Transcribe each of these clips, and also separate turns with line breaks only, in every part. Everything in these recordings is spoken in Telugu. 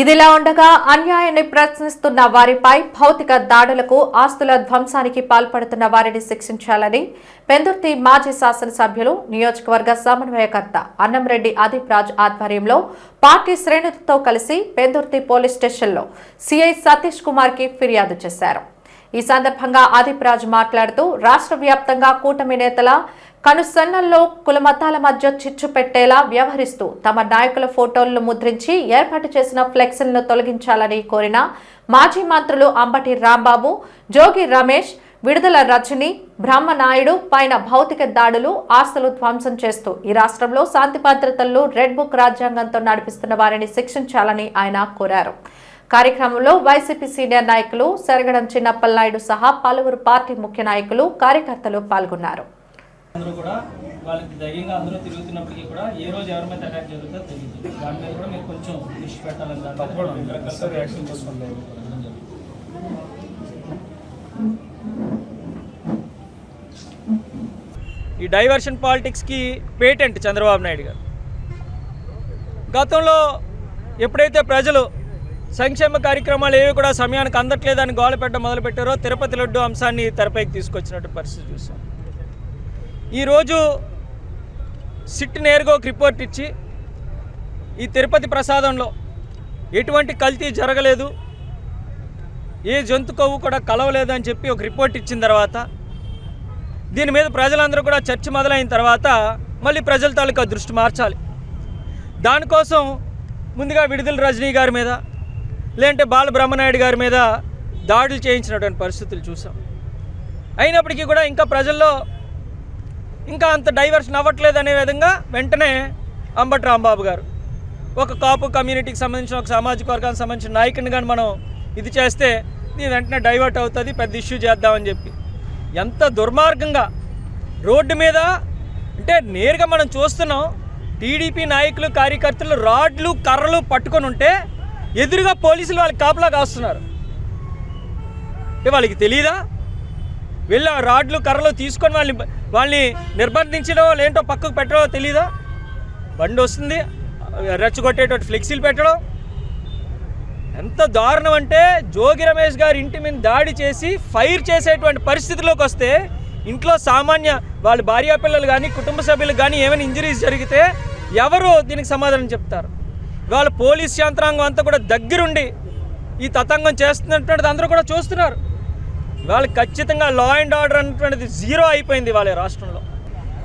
ఇదిలా ఉండగా అన్యాయాన్ని ప్రశ్నిస్తున్న వారిపై భౌతిక దాడులకు ఆస్తుల ధ్వంసానికి పాల్పడుతున్న వారిని శిక్షించాలని పెందుర్తి మాజీ శాసనసభ్యులు నియోజకవర్గ సమన్వయకర్త అన్నంరెడ్డి ఆదిప్ రాజ్ ఆధ్వర్యంలో పార్టీ శ్రేణులతో కలిసి పెందుర్తి పోలీస్ స్టేషన్లో సిఐ సతీష్ కుమార్కి ఫిర్యాదు చేశారు. ఈ సందర్భంగా ఆదిప్రాజ్ మాట్లాడుతూ రాష్ట్ర వ్యాప్తంగా కూటమి నేతల కనుసన్నల్లో కులమతాల మధ్య చిచ్చు పెట్టేలా వ్యవహరిస్తూ తమ నాయకుల ఫోటోలను ముద్రించి ఏర్పాటు చేసిన ఫ్లెక్సీలను తొలగించాలని కోరిన మాజీ మంత్రులు అంబటి రాంబాబు జోగి రమేష్ విడుదల రజని బ్రహ్మనాయుడు పైన భౌతిక దాడులు ఆస్తులు ధ్వంసం చేస్తూ ఈ రాష్ట్రంలో శాంతి భద్రతల్లో రెడ్ బుక్ రాజ్యాంగంతో నడిపిస్తున్న వారిని శిక్షించాలని ఆయన కోరారు. కార్యక్రమంలో వైసీపీ సీనియర్ నాయకులు సెరగడం చిన్నప్పలనాయుడు సహా పలువురు పార్టీ ముఖ్య నాయకులు కార్యకర్తలు పాల్గొన్నారు.
అందరూ కూడా వాళ్ళకి ధైర్యంగా అందరూ తిరుగుతున్నప్పటికీ కూడా ఏ రోజు ఎవరి మీద అటాక్ జరుగుతుందో తెలియదు దాని మీద కూడా మీరు కొంచెం దృష్టి పెట్టాలని దాని మీద కూడా రకరకాల రియాక్షన్ తీసుకుంటారు ఈ డైవర్షన్ పాలిటిక్స్కి పేటెంట్ చంద్రబాబు నాయుడు గారు. గతంలో ఎప్పుడైతే ప్రజలు సంక్షేమ కార్యక్రమాలు ఏవి కూడా సమయానికి అందట్లేదని గోలపెట్ట మొదలుపెట్టారో తిరుపతి లడ్డు అంశాన్ని తెరపైకి తీసుకొచ్చినట్టు పరిస్థితి చూసాం. ఈరోజు సిట్ నేరుగా ఒక రిపోర్ట్ ఇచ్చి ఈ తిరుపతి ప్రసాదంలో ఎటువంటి కల్తీ జరగలేదు ఏ జంతు కొవ్వు కూడా కలవలేదు అని చెప్పి ఒక రిపోర్ట్ ఇచ్చిన తర్వాత దీని మీద ప్రజలందరూ కూడా చర్చ మొదలైన తర్వాత మళ్ళీ ప్రజల తాలూకా దృష్టి మార్చాలి. దానికోసం ముందుగా విడుదల రజనీ గారి మీద లేదంటే బాలబ్రహ్మనాయుడు గారి మీద దాడులు చేయించినటువంటి పరిస్థితులు చూసాం. అయినప్పటికీ కూడా ఇంకా ప్రజల్లో ఇంకా అంత డైవర్షన్ అవ్వట్లేదు అనే విధంగా వెంటనే అంబటి రాంబాబు గారు ఒక కాపు కమ్యూనిటీకి సంబంధించిన ఒక సామాజిక వర్గానికి సంబంధించిన నాయకుని కానీ మనం ఇది చేస్తే దీని వెంటనే డైవర్ట్ అవుతుంది పెద్ద ఇష్యూ చేద్దామని చెప్పి. ఎంత దుర్మార్గంగా రోడ్డు మీద అంటే నేరుగా మనం చూస్తున్నాం టీడీపీ నాయకులు కార్యకర్తలు రాడ్లు కర్రలు పట్టుకొని ఉంటే ఎదురుగా పోలీసులు వాళ్ళకి కాపలా కాస్తున్నారు. అంటే వాళ్ళకి తెలియదా వెళ్ళి ఆ రాడ్లు కర్రలు తీసుకొని వాళ్ళని వాళ్ళని నిర్బంధించడం లేంటో పక్కకు పెట్టడో తెలీదా? బండి వస్తుంది రెచ్చగొట్టేటువంటి ఫ్లెక్సీలు పెట్టడం. ఎంత దారుణం అంటే జోగి రమేష్ గారి ఇంటి మీద దాడి చేసి ఫైర్ చేసేటువంటి పరిస్థితిలోకి వస్తే ఇంట్లో సామాన్య వాళ్ళ భార్యా పిల్లలు కానీ కుటుంబ సభ్యులు కానీ ఏమైనా ఇంజరీస్ జరిగితే ఎవరు దీనికి సమాధానం చెప్తారు. వాళ్ళ పోలీస్ యంత్రాంగం అంతా కూడా దగ్గరుండి ఈ తతంగం చేస్తున్నటువంటిది అందరూ కూడా చూస్తున్నారు. వాళ్ళు ఖచ్చితంగా లా అండ్ ఆర్డర్ అనేటువంటిది జీరో అయిపోయింది వాళ్ళ రాష్ట్రంలో.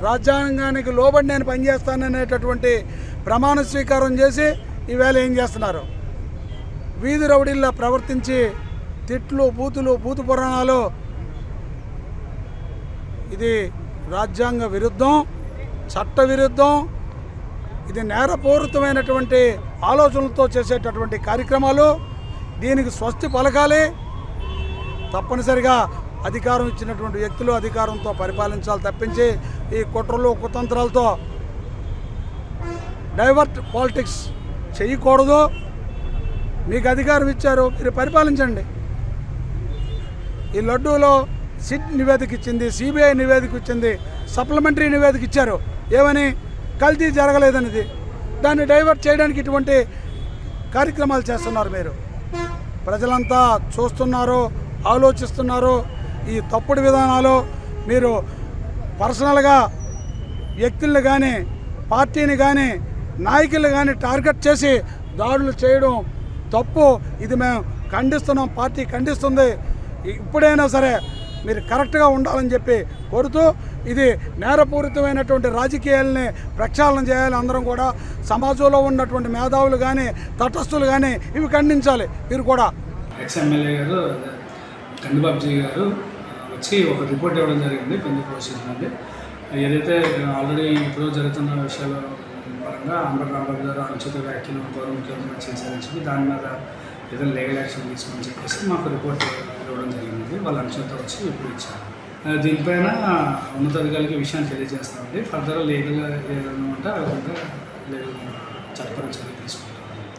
రాజ్యాంగానికి లోబడి నేను పనిచేస్తాననేటటువంటి ప్రమాణ స్వీకారం చేసి ఈవేళ ఏం చేస్తున్నారు? వీధి రౌడీల్లా ప్రవర్తించి తిట్లు బూతులు బూతు పురాణాలు ఇది రాజ్యాంగ విరుద్ధం చట్ట విరుద్ధం ఇది నేరపూరితమైనటువంటి ఆలోచనలతో చేసేటటువంటి కార్యక్రమాలు. దీనికి స్వస్తి పలకాలి. తప్పనిసరిగా అధికారం ఇచ్చినటువంటి వ్యక్తులు అధికారంతో పరిపాలించాలి తప్పించి ఈ కుట్రలు కుతంత్రాలతో డైవర్ట్ పాలిటిక్స్ చేయకూడదు. మీకు అధికారం ఇచ్చారు మీరు పరిపాలించండి. ఈ లడ్డూలో సిట్ నివేదిక ఇచ్చింది సిబిఐ నివేదిక ఇచ్చింది సప్లిమెంటరీ నివేదిక ఇచ్చారు. ఏమని? కల్తీ జరగలేదనేది దాన్ని డైవర్ట్ చేయడానికి ఇటువంటి కార్యక్రమాలు చేస్తున్నారు మీరు. ప్రజలంతా చూస్తున్నారు ఆలోచిస్తున్నారు ఈ తప్పుడు విధానాలు మీరు పర్సనల్గా వ్యక్తుల్ని కానీ పార్టీని కానీ నాయకుల్ని కానీ టార్గెట్ చేసి దాడులు చేయడం తప్పు. ఇది మేము ఖండిస్తున్నాం పార్టీ ఖండిస్తుంది. ఇప్పుడైనా సరే మీరు కరెక్ట్గా ఉండాలని చెప్పి కోరుతూ ఇది నేరపూరితమైనటువంటి రాజకీయాలని ప్రక్షాళన చేయాలి. అందరం కూడా సమాజంలో ఉన్నటువంటి మేధావులు కానీ తటస్థులు కానీ ఇవి ఖండించాలి. మీరు కూడా.
ఎక్స్ఎమ్మెల్యే గారు కందిబాబుజీ గారు వచ్చి ఒక రిపోర్ట్ ఇవ్వడం జరిగింది పెందు పోషన్ నుండి. ఏదైతే ఆల్రెడీ ఇప్పుడు జరుగుతున్న విషయాల పరంగా అంబర్ రాంబాబు గారు అనుచిత వ్యాఖ్యలు గౌరవ ముఖ్యమంత్రి చేశారని చెప్పి దాని మీద ఏదైనా లీగల్ యాక్షన్ తీసుకోమని చెప్పేసి మాకు రిపోర్ట్ ఇవ్వడం జరిగింది. వాళ్ళ అంశంతో వచ్చి ఇప్పుడు ఇచ్చారు. దీనిపైన ఉన్నతాధికారులకి విషయాన్ని తెలియజేస్తామండి. ఫర్దర్ లీగల్ ఏదైనా ఉంటే ఆ విధంగా లీగల్ చట్టపరం చర్య తీసుకుంటాం